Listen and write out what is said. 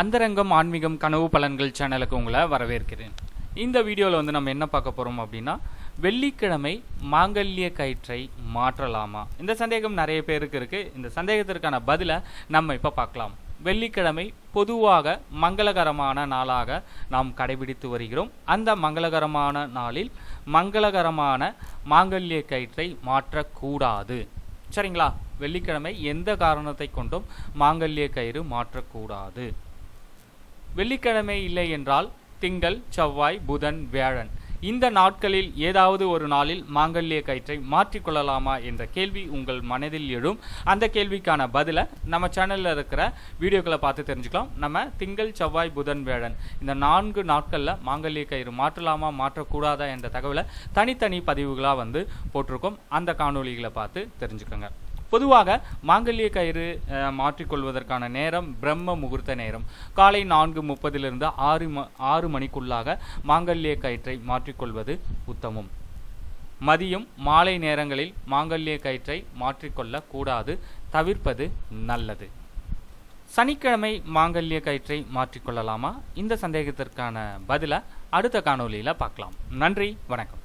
அந்தரங்கம் ஆன்மீகம் கனவு பலன்கள் சேனலுக்கு உங்களை வரவேற்கிறேன். இந்த வீடியோவில் வந்து நம்ம என்ன பார்க்க போகிறோம் அப்படின்னா வெள்ளிக்கிழமை மாங்கல்ய கயிற்றை மாற்றலாமா? இந்த சந்தேகம் நிறைய பேருக்கு இருக்குது இந்த சந்தேகத்திற்கான பதிலை நம்ம இப்போ பார்க்கலாம். வெள்ளிக்கிழமை பொதுவாக மங்களகரமான நாளாக நாம் கடைபிடித்து வருகிறோம். அந்த மங்களகரமான நாளில் மங்களகரமான மாங்கல்ய கயிற்றை மாற்றக்கூடாது. சரிங்களா? வெள்ளிக்கிழமை எந்த காரணத்தை கொண்டும் மாங்கல்ய கயிறு மாற்றக்கூடாது. வெள்ளிக்கிழமை இல்லை என்றால் திங்கள் செவ்வாய் புதன் வியாழன். இந்த நாட்களில் ஏதாவது ஒரு நாளில் மாங்கல்ய கயிற்றை மாற்றிக்கொள்ளலாமா என்ற கேள்வி உங்கள் மனதில் எழும். அந்த கேள்விக்கான பதிலை நம்ம சேனலில் இருக்கிற வீடியோக்களை பார்த்து தெரிஞ்சுக்கலாம். நம்ம திங்கள் செவ்வாய் புதன் வேழன் இந்த நான்கு நாட்களில் மாங்கல்ய கயிறு மாற்றலாமா மாற்றக்கூடாதா என்ற தகவலை தனித்தனி பதிவுகளாக வந்து போட்டிருக்கோம். அந்த காணொளிகளை பார்த்து தெரிஞ்சுக்கோங்க. பொதுவாக மாங்கல்ய கயிறு மாற்றிக்கொள்வதற்கான நேரம் பிரம்ம முகூர்த்த நேரம். காலை நான்கு முப்பதிலிருந்து ஆறு ம ஆறு மணிக்குள்ளாக மாங்கல்ய கயிற்றை மாற்றிக்கொள்வது உத்தமம். மதியம் மாலை நேரங்களில் மாங்கல்ய கயிற்றை மாற்றிக்கொள்ள கூடாது தவிர்ப்பது நல்லது. சனிக்கிழமை மாங்கல்ய கயிற்றை மாற்றிக்கொள்ளலாமா? இந்த சந்தேகத்திற்கான பதிலை அடுத்த காணொளியில் பார்க்கலாம். நன்றி வணக்கம்.